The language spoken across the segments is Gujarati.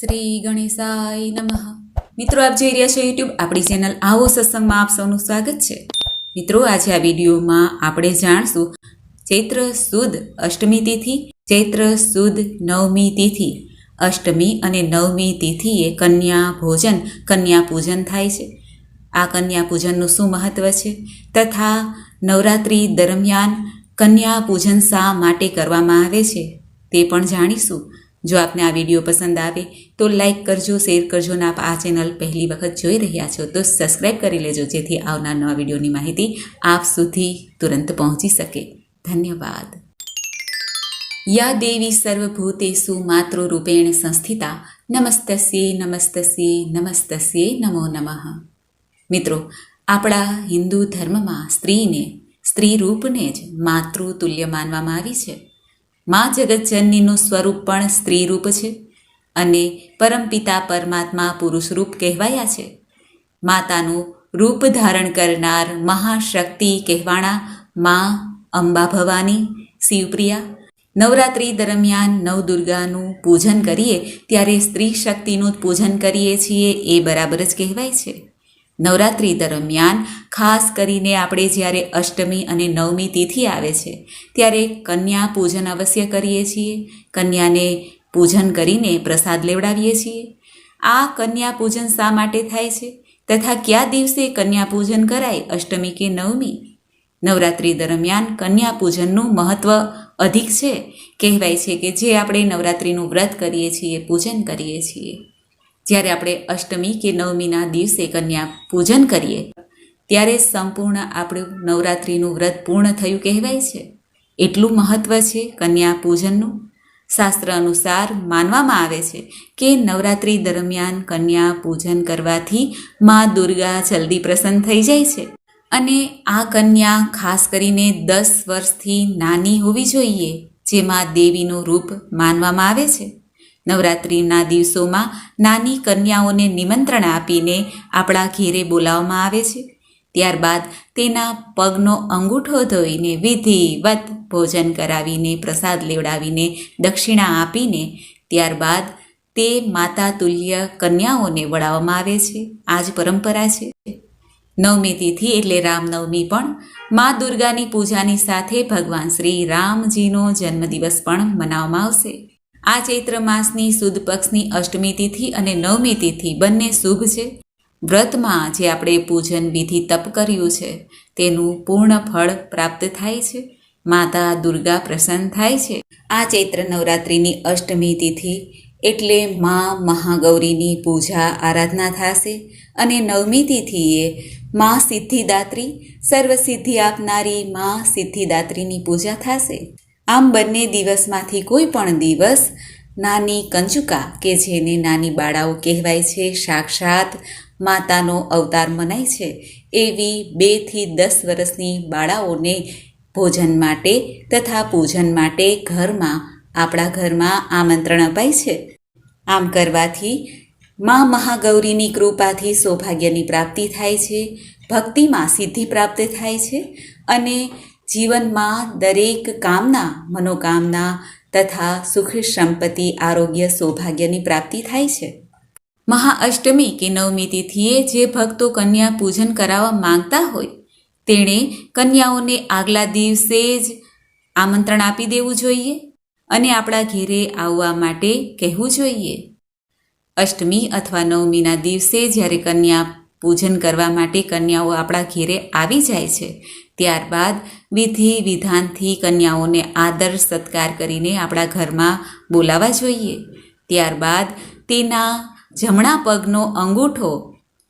શ્રી ગણેશાય નમઃ. મિત્રો, આપ જોઈ રહ્યા છો યુટ્યુબ આપણી ચેનલ આવો સત્સંગમાં આપ સૌનું સ્વાગત છે. મિત્રો, આજે આ વિડીયોમાં આપણે જાણશું ચૈત્ર સુદ અષ્ટમી તિથિ, ચૈત્ર સુદ નવમી તિથિ. અષ્ટમી અને નવમી તિથિએ કન્યા ભોજન, કન્યા પૂજન થાય છે. આ કન્યા પૂજનનું શું મહત્વ છે? તથા નવરાત્રિ દરમિયાન કન્યા પૂજન શા માટે કરવામાં આવે છે? તે પણ જાણીશું. જો આપને આ વીડિયો પસંદ આવે તો લાઇક કરજો, શેર કરજો અને આપ આ ચેનલ પહેલી વખત જોઈ રહ્યા છો તો સબસ્ક્રાઈબ કરી લેજો, જેથી આવનાર નવા વિડીયોની માહિતી આપ સુધી તુરંત પહોંચી શકે. ધન્યવાદ. યા દેવી સર્વભૂતેષુ માતૃરૂપેણ સંસ્થિતા, નમસ્તસ્યે નમસ્તસ્યે નમસ્તસ્યે નમો નમઃ. મિત્રો, આપણા હિન્દુ ધર્મમાં સ્ત્રીને સ્ત્રી રૂપને જ માતૃતુલ્ય માનવામાં આવી છે. મા જગતજનનીનું સ્વરૂપ પણ સ્ત્રી રૂપ છે અને પરમપિતા પરમાત્મા પુરુષરૂપ કહેવાયા છે. માતાનું રૂપ ધારણ કરનાર મહાશક્તિ કહેવાણા મા અંબા ભવાની, શિવપ્રિયા. નવરાત્રિ દરમિયાન નવદુર્ગાનું પૂજન કરીએ ત્યારે સ્ત્રી શક્તિનું પૂજન કરીએ છીએ એ બરાબર જ કહેવાય છે. નવરાત્રિ દરમિયાન ખાસ કરીને આપણે જ્યારે અષ્ટમી અને નવમી તિથિ આવે છે, ત્યારે કન્યા પૂજન અવશ્ય કરીએ છીએ. કન્યાને પૂજન કરીને પ્રસાદ લેવડાવીએ છીએ. આ કન્યા પૂજન શા માટે થાય છે? તથા કયા દિવસે કન્યા પૂજન કરાય, અષ્ટમી કે નવમી? નવરાત્રિ દરમિયાન કન્યા પૂજનનું મહત્ત્વ અધિક છે. કહેવાય છે કે જે આપણે નવરાત્રિનું વ્રત કરીએ છીએ, પૂજન કરીએ છીએ. જ્યારે આપણે અષ્ટમી કે નવમીના દિવસે કન્યા પૂજન કરીએ ત્યારે સંપૂર્ણ આપણું નવરાત્રિનું વ્રત પૂર્ણ થયું કહેવાય છે. એટલું મહત્ત્વ છે કન્યા પૂજનનું. શાસ્ત્ર અનુસાર માનવામાં આવે છે કે નવરાત્રિ દરમિયાન કન્યા પૂજન કરવાથી મા દુર્ગા જલ્દી પ્રસન્ન થઈ જાય છે. અને આ કન્યા ખાસ કરીને દસ વર્ષથી નાની હોવી જોઈએ, જેમાં દેવીનું રૂપ માનવામાં આવે છે. નવરાત્રિના દિવસોમાં નાની કન્યાઓને નિમંત્રણ આપીને આપણા ઘેરે બોલાવવામાં આવે છે. ત્યારબાદ તેના પગનો અંગૂઠો ધોઈને વિધિવત ભોજન કરાવીને પ્રસાદ લેવડાવીને દક્ષિણા આપીને ત્યારબાદ તે માતા તુલ્ય કન્યાઓને વળાવવામાં આવે છે. આ જ પરંપરા છે. નવમી તિથિ એટલે રામનવમી પણ મા દુર્ગાની પૂજાની સાથે ભગવાન શ્રી રામજીનો જન્મદિવસ પણ મનાવવામાં આવશે. આ ચૈત્ર માસની સુદ પક્ષની અષ્ટમી તિથિ અને નવમી તિથિ બંને શુભ છે. વ્રતમાં જે આપણે પૂજન વિધિ તપ કર્યું છે, તેનું પૂર્ણ ફળ પ્રાપ્ત થાય છે. માતા દુર્ગા પ્રસન્ન થાય છે. આ ચૈત્ર નવરાત્રિની અષ્ટમી તિથિ એટલે મા મહાગૌરીની પૂજા આરાધના થશે અને નવમી તિથિએ મા સિદ્ધિદાત્રી સર્વસિદ્ધિ આપનારી મા સિદ્ધિદાત્રીની પૂજા થશે. આમ બંને દિવસમાંથી કોઈ પણ દિવસ નાની કંચુકા કે જેને નાની બાળાઓ કહેવાય છે, સાક્ષાત માતાનો અવતાર મનાય છે, એવી બેથી દસ વર્ષની બાળાઓને ભોજન માટે તથા પૂજન માટે ઘરમાં, આપણા ઘરમાં આમંત્રણ અપાય છે. આમ કરવાથી મા મહાગૌરીની કૃપાથી સૌભાગ્યની પ્રાપ્તિ થાય છે, ભક્તિમાં સિદ્ધિ પ્રાપ્ત થાય છે અને જીવનમાં દરેક કામના, મનોકામના તથા સુખ સંપત્તિ, આરોગ્ય, સૌભાગ્યની પ્રાપ્તિ થાય છે. મહાઅષ્ટમી કે નવમી તિથિએ જે ભક્તો કન્યા પૂજન કરાવવા માંગતા હોય, તેણે કન્યાઓને આગલા દિવસે જ આમંત્રણ આપી દેવું જોઈએ અને આપણા ઘેરે આવવા માટે કહેવું જોઈએ. અષ્ટમી અથવા નવમીના દિવસે જ્યારે કન્યા પૂજન કરવા માટે કન્યાઓ આપણા ઘેરે આવી જાય છે ત્યારબાદ વિધિ વિધાનથી કન્યાઓને આદર સત્કાર કરીને આપણા ઘરમાં બોલાવવા જોઈએ. ત્યારબાદ તેના જમણા પગનો અંગૂઠો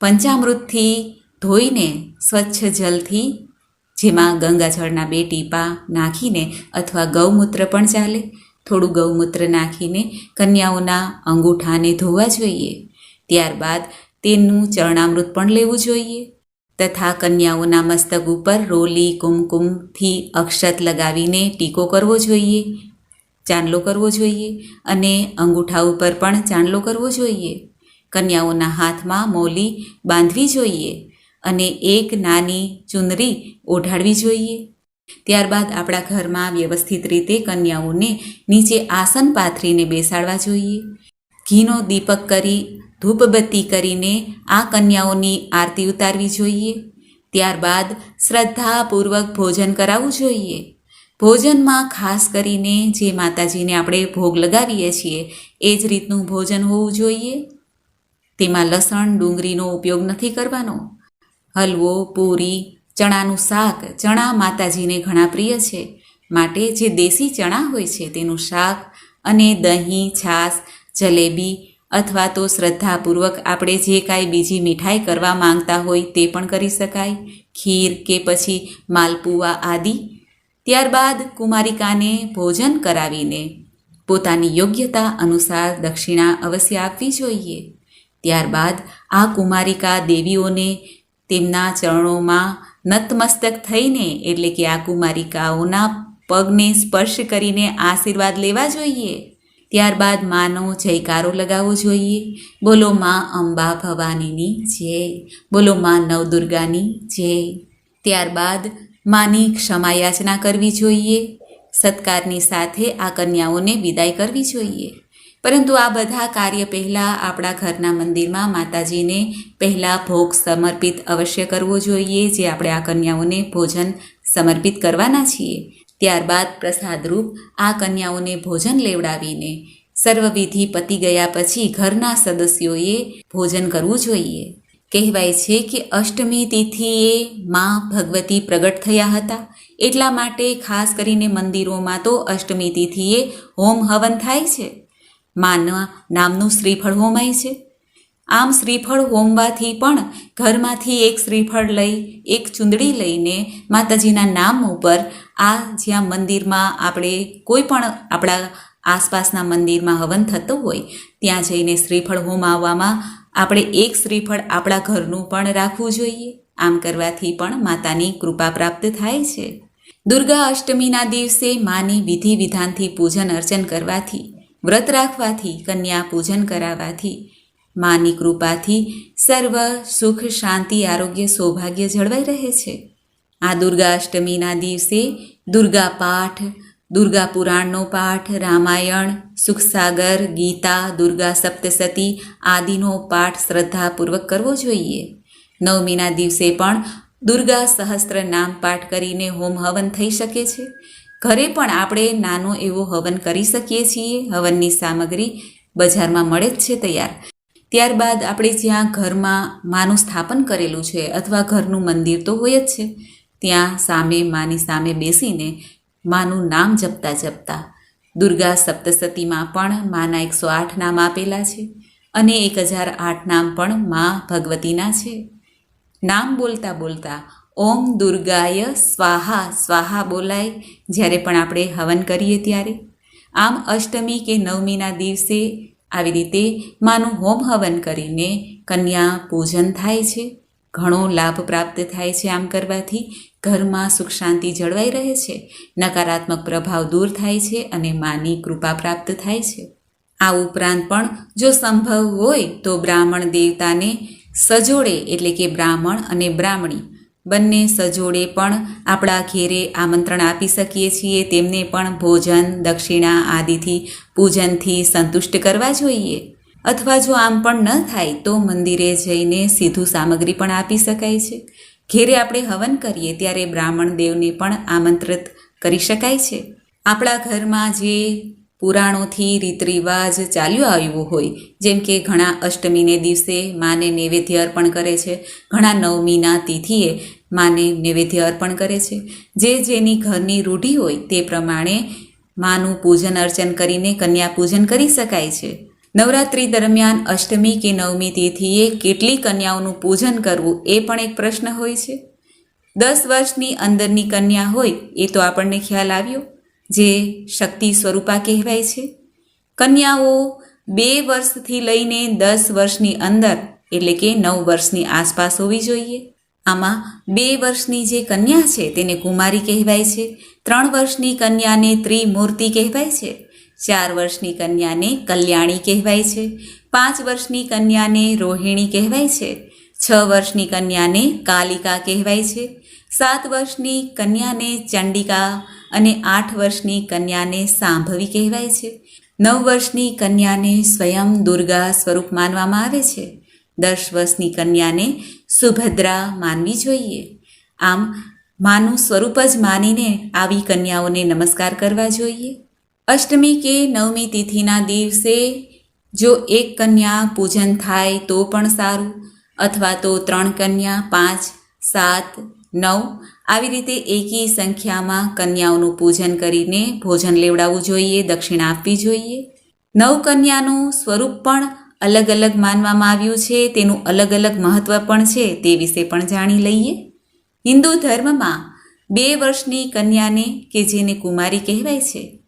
પંચામૃતથી ધોઈને સ્વચ્છ જલથી, જેમાં ગંગાજળના બે ટીપા નાખીને અથવા ગૌમૂત્ર પણ ચાલે. થોડું ગૌમૂત્ર નાખીને કન્યાઓના અંગૂઠાને ધોવા જોઈએ. ત્યારબાદ તેનું ચરણામૃત પણ લેવું જોઈએ. તથા કન્યાઓના મસ્તક ઉપર રોલી કુમકુમથી અક્ષત લગાવીને ટીકો કરવો જોઈએ, ચાંદલો કરવો જોઈએ અને અંગૂઠા ઉપર પણ ચાંદલો કરવો જોઈએ. કન્યાઓના હાથમાં મોલી બાંધવી જોઈએ અને એક નાની ચુનરી ઓઢાડવી જોઈએ. ત્યારબાદ આપણા ઘરમાં વ્યવસ્થિત રીતે કન્યાઓને નીચે આસન પાથરીને બેસાડવા જોઈએ. ઘીનો દીપક કરી ધૂપબત્તી કરીને આ કન્યાઓની આરતી ઉતારવી જોઈએ. ત્યારબાદ શ્રદ્ધાપૂર્વક ભોજન કરાવવું જોઈએ. ભોજનમાં ખાસ કરીને જે માતાજીને આપણે ભોગ લગાવીએ છીએ, એ જ રીતનું ભોજન હોવું જોઈએ. તેમાં લસણ, ડુંગળીનો ઉપયોગ નથી કરવાનો. હલવો, પૂરી, ચણાનું શાક, ચણા માતાજીને ઘણા પ્રિય છે. માટે જે દેશી ચણા હોય છે, તેનું શાક અને દહીં, છાશ, જલેબી અથવા તો શ્રદ્ધાપૂર્વક આપણે જે કાંઈ બીજી મીઠાઈ કરવા માંગતા હોય તે પણ કરી શકાય. ખીર કે પછી માલપુવા આદિ. ત્યારબાદ કુમારિકાને ભોજન કરાવીને પોતાની યોગ્યતા અનુસાર દક્ષિણા અવશ્ય આપવી જોઈએ. ત્યારબાદ આ કુમારિકા દેવીઓને તેમના ચરણોમાં નતમસ્તક થઈને, એટલે કે આ કુમારિકાઓના પગને સ્પર્શ કરીને આશીર્વાદ લેવા જોઈએ. ત્યારબાદ માનો જયકારો લગાવવો જોઈએ. બોલો માં અંબા ભવાનીની જય. બોલો માં નવદુર્ગાની જય. ત્યારબાદ માની ક્ષમાયાચના કરવી જોઈએ. સત્કારની સાથે આ કન્યાઓને વિદાય કરવી જોઈએ. પરંતુ આ બધા કાર્ય પહેલાં આપણા ઘરના મંદિરમાં માતાજીને પહેલાં ભોગ સમર્પિત અવશ્ય કરવો જોઈએ, જે આપણે આ કન્યાઓને ભોજન સમર્પિત કરવાના છીએ. ત્યારબાદ પ્રસાદરૂપ આ કન્યાઓને ભોજન લેવડાવીને સર્વવિધિ પતી ગયા પછી ઘરના સદસ્યોએ ભોજન કરવું જોઈએ. કહેવાય છે કે અષ્ટમી તિથિએ માં ભગવતી પ્રગટ થયા હતા. એટલા માટે ખાસ કરીને મંદિરોમાં તો અષ્ટમી તિથિએ હોમ હવન થાય છે. માના નામનું શ્રીફળ હોમાય છે. આમ શ્રીફળ હોમવાથી પણ ઘરમાંથી એક શ્રીફળ લઈ, એક ચૂંદડી લઈને માતાજીના નામ ઉપર આ જ્યાં મંદિરમાં આપણે કોઈ પણ આપણા આસપાસના મંદિરમાં હવન થતું હોય, ત્યાં જઈને શ્રીફળ હોમાવવામાં આપણે એક શ્રીફળ આપણા ઘરનું પણ રાખવું જોઈએ. આમ કરવાથી પણ માતાની કૃપા પ્રાપ્ત થાય છે. દુર્ગા અષ્ટમીના દિવસે માની વિધિ વિધાનથી પૂજન અર્ચન કરવાથી, વ્રત રાખવાથી, કન્યા પૂજન કરાવવાથી માની કૃપાથી સર્વ સુખ, શાંતિ, આરોગ્ય, સૌભાગ્ય જળવાઈ રહે છે. આ દુર્ગા અષ્ટમીના દિવસે દુર્ગા પાઠ, દુર્ગા પુરાણનો પાઠ, રામાયણ, સુખસાગર, ગીતા, દુર્ગા સપ્તસતી આદિનો પાઠ શ્રદ્ધાપૂર્વક કરવો જોઈએ. નવમીના દિવસે પણ દુર્ગા સહસ્ત્ર નામ પાઠ કરીને હોમ હવન થઈ શકે છે. ઘરે પણ આપણે નાનો એવો હવન કરી શકીએ છીએ. હવનની સામગ્રી બજારમાં મળે જ છે તૈયાર. ત્યારબાદ આપણે જ્યાં ઘરમાં માનું સ્થાપન કરેલું છે અથવા ઘરનું મંદિર તો હોય જ છે, ત્યાં સામે માની સામે બેસીને માનું નામ જપતા જપતા દુર્ગા સપ્તસતીમાં પણ માના એકસો આઠ નામ આપેલા છે અને એક હજાર આઠ નામ પણ મા ભગવતીના છે. નામ બોલતા બોલતા ઓમ દુર્ગાય સ્વાહા સ્વાહા બોલાય જ્યારે પણ આપણે હવન કરીએ ત્યારે. આમ અષ્ટમી કે નવમીના દિવસે આવી રીતે માનું હોમ હવન કરીને કન્યા પૂજન થાય છે. ઘણો લાભ પ્રાપ્ત થાય છે આમ કરવાથી ઘરમાં સુખ શાંતિ જળવાઈ રહે છે. નકારાત્મક પ્રભાવ દૂર થાય છે અને માની કૃપા પ્રાપ્ત થાય છે. આ ઉપરાંત પણ જો સંભવ હોય તો બ્રાહ્મણ દેવતાને સજોડે એટલે કે બ્રાહ્મણ અને બ્રાહ્મણી બંને સજોડે પણ આપણા ઘેરે આમંત્રણ આપી શકીએ છીએ. તેમને પણ ભોજન, દક્ષિણા આદિથી, પૂજનથી સંતુષ્ટ કરવા જોઈએ. અથવા જો આમ પણ ન થાય, તો મંદિરે જઈને સીધું સામગ્રી પણ આપી શકાય છે. ઘેરે આપણે હવન કરીએ, ત્યારે બ્રાહ્મણ દેવને પણ આમંત્રિત કરી શકાય છે. આપણા ઘરમાં જે પુરાણોથી રીત રિવાજ ચાલ્યો આવ્યો હોય, જેમ કે ઘણા અષ્ટમીને દિવસે માને નૈવેદ્ય અર્પણ કરે છે, ઘણા નવમીના તિથિએ માને નૈવેદ્ય અર્પણ કરે છે. જે જેની ઘરની રૂઢિ હોય તે પ્રમાણે માનું પૂજન અર્ચન કરીને કન્યા પૂજન કરી શકાય છે. નવરાત્રિ દરમિયાન અષ્ટમી કે નવમી તિથિએ કેટલી કન્યાઓનું પૂજન કરવું એ પણ એક પ્રશ્ન હોય છે. દસ વર્ષની અંદરની કન્યા હોય એ તો આપણને ખ્યાલ આવ્યો. જે શક્તિ સ્વરૂપા કહેવાય છે. કન્યાઓ બે વર્ષથી લઈને દસ વર્ષની અંદર, એટલે કે નવ વર્ષની આસપાસ હોવી જોઈએ. આમાં બે વર્ષની જે કન્યા છે તેને કુમારી કહેવાય છે, ત્રણ વર્ષની કન્યાને ત્રિમૂર્તિ કહેવાય છે, ચાર વર્ષની કન્યાને કલ્યાણી કહેવાય છે, પાંચ વર્ષની કન્યાને રોહિણી કહેવાય છે, છ વર્ષની કન્યાને કાલિકા કહેવાય છે, સાત વર્ષની કન્યાને ચંડિકા અને આઠ વર્ષની કન્યાને સાંભવી કહેવાય છે. નવ વર્ષની કન્યાને સ્વયં દુર્ગા સ્વરૂપ માનવામાં આવે છે. દસ વર્ષની કન્યાને સુભદ્રા માનવી જોઈએ. આમ, માનું સ્વરૂપ જ માનીને આવી કન્યાઓને નમસ્કાર કરવા જોઈએ. અષ્ટમી કે નવમી તિથિના દિવસે જો એક કન્યા પૂજન થાય તો પણ સારું, અથવા તો ત્રણ કન્યા પાંચ, સાત, નવ આવી રીતે એકી સંખ્યામાં કન્યાઓનું પૂજન કરીને ભોજન લેવડાવવું જોઈએ, દક્ષિણા આપવી જોઈએ. નવકન્યાનું સ્વરૂપ પણ અલગ અલગ માનવામાં આવ્યું છે, તેનું અલગ અલગ મહત્ત્વ પણ છે, તે વિશે પણ જાણી લઈએ. હિન્દુ ધર્મમાં બે વર્ષની કન્યાને કે જેને કુમારી કહેવાય છે,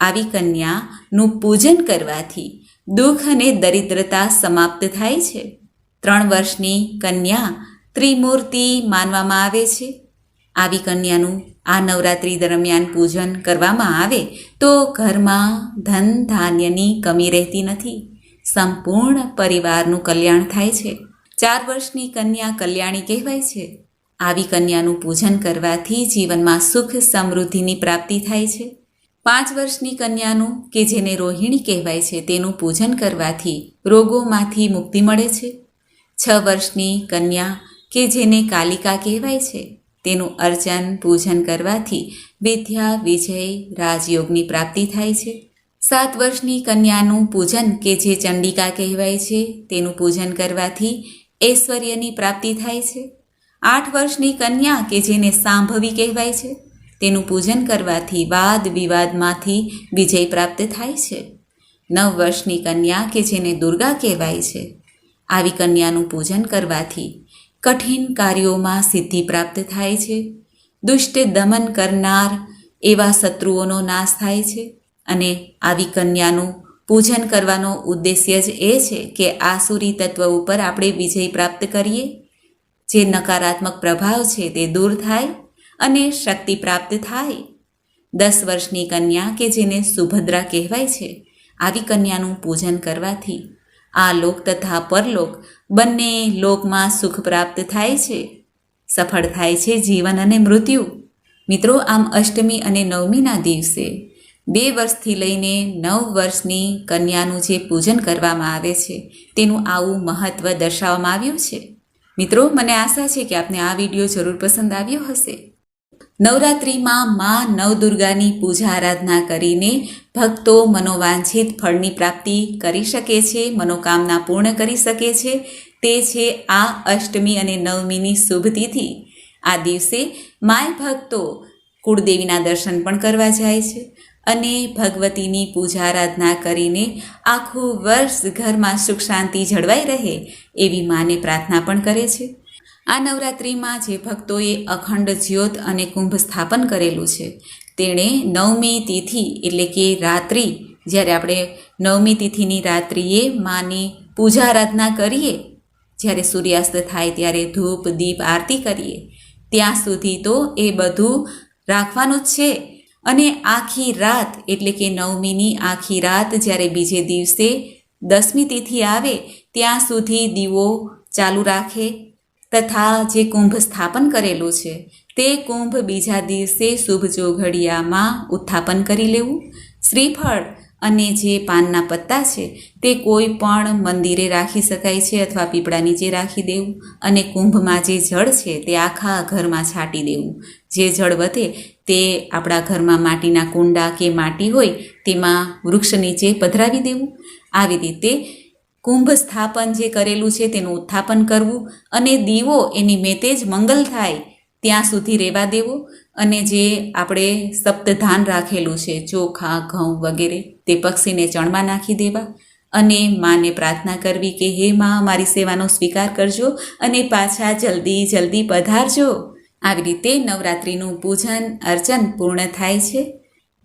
આવી કન્યાનું પૂજન કરવાથી દુઃખ અને દરિદ્રતા સમાપ્ત થાય છે. ત્રણ વર્ષની કન્યા ત્રિમૂર્તિ માનવામાં આવે છે. આવી કન્યાનું આ નવરાત્રિ દરમિયાન પૂજન કરવામાં આવે, તો ઘરમાં ધન ધાન્યની કમી રહેતી નથી. સંપૂર્ણ પરિવારનું કલ્યાણ થાય છે. ચાર વર્ષની કન્યા કલ્યાણી કહેવાય છે. આવી કન્યાનું પૂજન કરવાથી જીવનમાં સુખ સમૃદ્ધિની પ્રાપ્તિ થાય છે. પાંચ વર્ષની કન્યાનું, કે જેને રોહિણી કહેવાય છે, તેનું પૂજન કરવાથી રોગોમાંથી મુક્તિ મળે છે. છ વર્ષની કન્યા, કે જેને કાલિકા કહેવાય છે તેનું અર્ચન પૂજન કરવાથી વિદ્યા, વિજય, રાજયોગની પ્રાપ્તિ થાય છે. સાત વર્ષની કન્યાનું પૂજન કે જે ચંડિકા કહેવાય છે, તેનું પૂજન કરવાથી ઐશ્વર્યની પ્રાપ્તિ થાય છે. આઠ વર્ષની કન્યા કે જેને સાંભવી કહેવાય છે, તેનું પૂજન કરવાથી વાદ વિવાદમાંથી વિજય પ્રાપ્ત થાય છે. નવ વર્ષની કન્યા કે જેને દુર્ગા કહેવાય છે, આવી કન્યાનું પૂજન કરવાથી કઠિન કાર્યોમાં સિદ્ધિ પ્રાપ્ત થાય છે. દુષ્ટ દમન કરનાર એવા શત્રુઓનો નાશ થાય છે અને આવી કન્યાનું પૂજન કરવાનો ઉદ્દેશ્ય જ એ છે કે આસુરી તત્વ ઉપર આપણે વિજય પ્રાપ્ત કરીએ. જે નકારાત્મક પ્રભાવ છે તે દૂર થાય અને શક્તિ પ્રાપ્ત થાય. દસ વર્ષની કન્યા કે જેને સુભદ્રા કહેવાય છે, આવી કન્યાનું પૂજન કરવાથી આ લોક તથા પરલોક બંને લોકમાં સુખ પ્રાપ્ત થાય છે. સફળ થાય છે જીવન અને મૃત્યુ. મિત્રો, આમ અષ્ટમી અને નવમીના દિવસે બે વર્ષથી લઈને નવ વર્ષની કન્યાનું જે પૂજન કરવામાં આવે છે, તેનું આવું મહત્ત્વ દર્શાવવામાં આવ્યું છે. મિત્રો, મને આશા છે કે આપને આ વીડિયો જરૂર પસંદ આવ્યો હશે. નવરાત્રિમાં મા નવદુર્ગાની પૂજા આરાધના કરીને ભક્તો મનોવાંછિત ફળની પ્રાપ્તિ કરી શકે છે, મનોકામના પૂર્ણ કરી શકે છે. તે છે આ અષ્ટમી અને નવમીની શુભ તિથિ. આ દિવસે માય ભક્તો કુળદેવીના દર્શન પણ કરવા જાય છે અને ભગવતીની પૂજા આરાધના કરીને આખું વર્ષ ઘરમાં સુખ શાંતિ જળવાઈ રહે એવી માને પ્રાર્થના પણ કરે છે. આ નવરાત્રિમાં જે ભક્તોએ અખંડ જ્યોત અને કુંભ સ્થાપન કરેલું છે, તેણે નવમી તિથિ એટલે કે રાત્રિ, જ્યારે આપણે નવમી તિથિની રાત્રિએ માની પૂજા આરાધના કરીએ, જ્યારે સૂર્યાસ્ત થાય ત્યારે ધૂપ, દીપ, આરતી કરીએ, ત્યાં સુધી તો એ બધું રાખવાનું જ છે. અને આખી રાત, એટલે કે નવમીની આખી રાત જ્યારે બીજે દિવસે દસમી તિથિ આવે, ત્યાં સુધી દીવો ચાલુ રાખે તથા જે કુંભ સ્થાપન કરેલું છે, તે કુંભ બીજા દિવસે શુભ જોઘડિયામાં ઉત્થાપન કરી લેવું. શ્રીફળ અને જે પાનના પત્તા છે, તે કોઈ પણ મંદિરે રાખી શકાય છે અથવા પીપળા નીચે રાખી દેવું અને કુંભમાં જે જળ છે, તે આખા ઘરમાં છાંટી દેવું. જે જળ વધે, તે આપણા ઘરમાં માટીના કુંડા કે માટી હોય, તેમાં વૃક્ષ નીચે પધરાવી દેવું. આવી રીતે કુંભ સ્થાપન જે કરેલું છે તેનું ઉત્થાપન કરવું અને દીવો એની મેતે જ મંગલ થાય ત્યાં સુધી રહેવા દેવો અને જે આપણે સપ્તધાન રાખેલું છે ચોખા, ઘઉં વગેરે તે પક્ષીને ચણમાં નાખી દેવા અને માને પ્રાર્થના કરવી કે હે માં, મારી સેવાનો સ્વીકાર કરજો અને પાછા જલ્દી જલ્દી પધારજો. આવી રીતે નવરાત્રિનું પૂજન, અર્ચન પૂર્ણ થાય છે.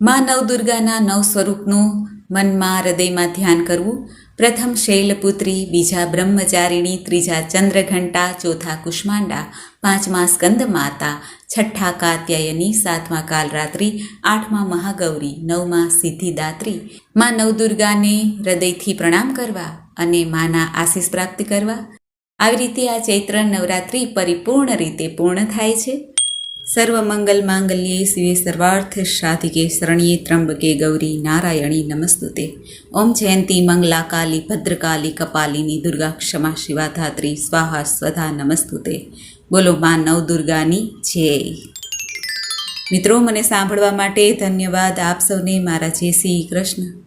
મા નવદુર્ગાના નવ સ્વરૂપનું મનમાં હૃદયમાં ધ્યાન કરવું પ્રથમ શૈલપુત્રી, બીજા બ્રહ્મચારિણી, ત્રીજા ચંદ્રઘંટા, ચોથા કુષ્માંડા, પાંચમા સ્કંદ માતા છઠ્ઠા કાત્યાયની, સાતમા કાલરાત્રિ, આઠમા મહાગૌરી, નવમા સિદ્ધિદાત્રી. માં નવદુર્ગાને હૃદયથી પ્રણામ કરવા અને માના આશીષ પ્રાપ્ત કરવા. આવી રીતે આ ચૈત્ર નવરાત્રિ પરિપૂર્ણ રીતે પૂર્ણ થાય છે. સર્વમંગલ માંગલ્યે શિવે સર્વાર્થ સાધિકે શરણ્યે ત્રંબકે ગૌરી નારાયણી નમસ્તુતે ઓમ જયંતી મંગલા કાલી ભદ્રકાલી કપાલિની દુર્ગા ક્ષમા શિવાધાત્રી સ્વાહા સ્વધા નમસ્તુતે બોલો મા નવદુર્ગાની જય મિત્રો મને સાંભળવા માટે ધન્યવાદ. આપ સૌને મારા જય શ્રી કૃષ્ણ.